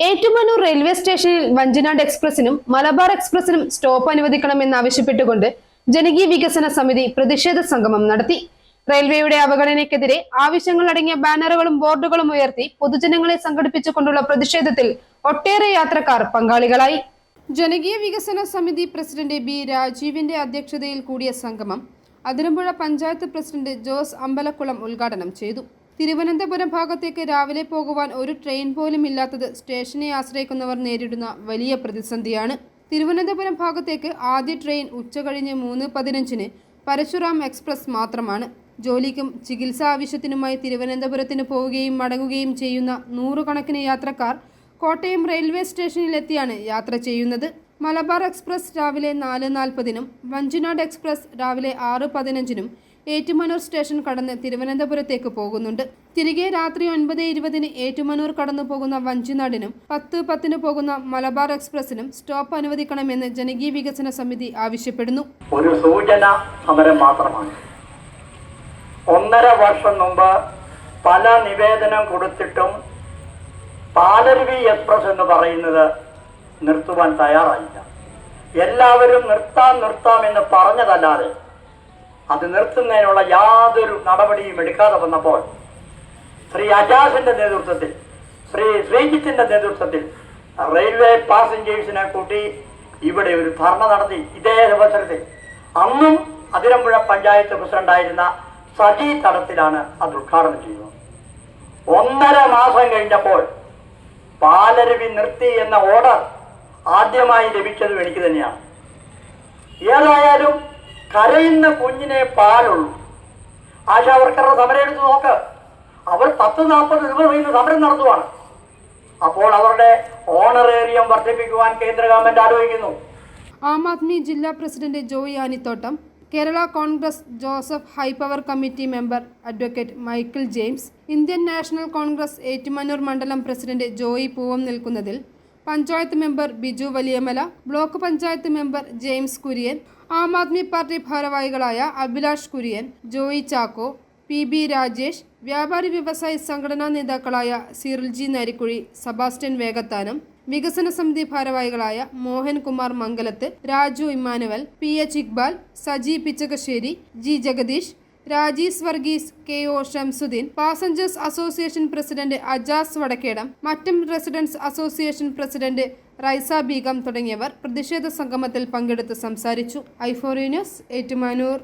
Ettumanoor railway സ്റ്റേഷനിൽ വഞ്ചിനാട് എക്സ്പ്രസിനും മലബാർ എക്സ്പ്രസിനും സ്റ്റോപ്പ് അനുവദിക്കണമെന്നാവശ്യപ്പെട്ടുകൊണ്ട് ജനകീയ വികസന സമിതി പ്രതിഷേധ സംഗമം നടത്തി. റെയിൽവേയുടെ അവഗണനയ്ക്കെതിരെ ആവശ്യങ്ങൾ അടങ്ങിയ ബാനറുകളും ബോർഡുകളും ഉയർത്തി പൊതുജനങ്ങളെ സംഘടിപ്പിച്ചുകൊണ്ടുള്ള പ്രതിഷേധത്തിൽ ഒട്ടേറെ യാത്രക്കാർ പങ്കാളികളായി. ജനകീയ വികസന സമിതി പ്രസിഡന്റ് ബി രാജീവിന്റെ അധ്യക്ഷതയിൽ കൂടിയ സംഗമം അതിരമ്പുഴ പഞ്ചായത്ത് പ്രസിഡന്റ് ജോസ് അമ്പലക്കുളം ഉദ്ഘാടനം ചെയ്തു. തിരുവനന്തപുരം ഭാഗത്തേക്ക് രാവിലെ പോകുവാൻ ഒരു ട്രെയിൻ പോലും ഇല്ലാത്തത് സ്റ്റേഷനെ ആശ്രയിക്കുന്നവർ നേരിടുന്ന വലിയ പ്രതിസന്ധിയാണ്. തിരുവനന്തപുരം ഭാഗത്തേക്ക് ആദ്യ ട്രെയിൻ ഉച്ചകഴിഞ്ഞ് മൂന്ന് പതിനഞ്ചിന് പരശുറാം എക്സ്പ്രസ് മാത്രമാണ്. ജോലിക്കും ചികിത്സാ ആവശ്യത്തിനുമായി തിരുവനന്തപുരത്തിന് പോവുകയും മടങ്ങുകയും ചെയ്യുന്ന നൂറുകണക്കിന് യാത്രക്കാർ കോട്ടയം റെയിൽവേ സ്റ്റേഷനിലെത്തിയാണ് യാത്ര ചെയ്യുന്നത്. മലബാർ എക്സ്പ്രസ് രാവിലെ നാല് നാൽപ്പതിനും വഞ്ചിനാട് എക്സ്പ്രസ് രാവിലെ ആറ് പതിനഞ്ചിനും ഏറ്റുമാനൂർ സ്റ്റേഷൻ കടന്ന് തിരുവനന്തപുരത്തേക്ക് പോകുന്നുണ്ട്. തിരികെ രാത്രി ഒൻപത് ഇരുപതിന് ഏറ്റുമാനൂർ കടന്നു പോകുന്ന വഞ്ചിനാടിനും പത്ത് പത്തിന് പോകുന്ന മലബാർ എക്സ്പ്രസിനും സ്റ്റോപ്പ് അനുവദിക്കണമെന്ന് ജനകീയ വികസന സമിതി ആവശ്യപ്പെടുന്നു. ഒരു സൂചന സമരം മാത്രമാണ്. ഒന്നര വർഷം മുമ്പ് പല നിവേദനം കൊടുത്തിട്ടും പാലരുവി എക്സ്പ്രസ് എന്ന് പറയുന്നത് നിർത്തുവാൻ തയ്യാറായില്ല. എല്ലാവരും നിർത്താം നിർത്താം എന്ന് പറഞ്ഞതല്ലാതെ അത് നിർത്തുന്നതിനുള്ള യാതൊരു നടപടിയും എടുക്കാതെ വന്നപ്പോൾ ശ്രീ അജാസിന്റെ നേതൃത്വത്തിൽ ശ്രീ ശ്രീജിത്തിന്റെ നേതൃത്വത്തിൽ റെയിൽവേ പാസഞ്ചേഴ്സിനെ കൂട്ടി ഇവിടെ ഒരു ധർണ നടത്തി. ഇതേ അവസരത്തിൽ അന്നും അതിരമ്പുഴ പഞ്ചായത്ത് പ്രസിഡന്റായിരുന്ന സജി തടത്തിലാണ് അത് ഉദ്ഘാടനം ചെയ്യുന്നത് ഒന്നര മാസം കഴിഞ്ഞപ്പോൾ പാലരുവി നിർത്തി എന്ന ഓർഡർ ആദ്യമായി ലഭിച്ചതും എനിക്ക് തന്നെയാണ്. ഏതായാലും കരയുന്ന കുഞ്ഞിനെ പാലുള്ളൂ. ആശാവർക്കറുടെ സമരം എടുത്ത് നോക്ക്. അവർ പത്ത് നാൽപ്പത് ദിവസം സമരം നടത്തുവാണ്. അപ്പോൾ അവരുടെ ഓണറേറിയം വർദ്ധിപ്പിക്കുവാൻ കേന്ദ്ര ഗവൺമെന്റ് ആലോചിക്കുന്നു. ആം ആദ്മി ജില്ലാ president Joy Anithottam Kerala Congress Joseph high power committee member advocate Michael James Indian National Congress Ettumanoor മണ്ഡലം president Joy Poovam നിൽക്കുന്നതിൽ panchayat member Biju Valiyamala block panchayat member James Kurian Aam Aadmi Party ഭാരവാഹികളായ Abhilash Kurian Joy Chacko P B Rajesh വ്യാപാരി വ്യവസായി സംഘടനാ നേതാക്കളായ സിറിൽജി നരിക്കുഴി സബാസ്റ്റ്യൻ വേഗത്താനം വികസന സമിതി ഭാരവാഹികളായ Mohankumar Mangalath Raju Immanuel P H Iqbal Saji Pichakassery G Jagadish Rajees Varghese K O Shamsuddin passengers association president Ajas Vadakkedam മറ്റും residence association president Raisa Beegum തുടങ്ങിയവർ പ്രതിഷേധ സംഗമത്തിൽ പങ്കെടുത്ത് സംസാരിച്ചു. ഐഫോറി ന്യൂസ് ഏറ്റുമാനൂർ.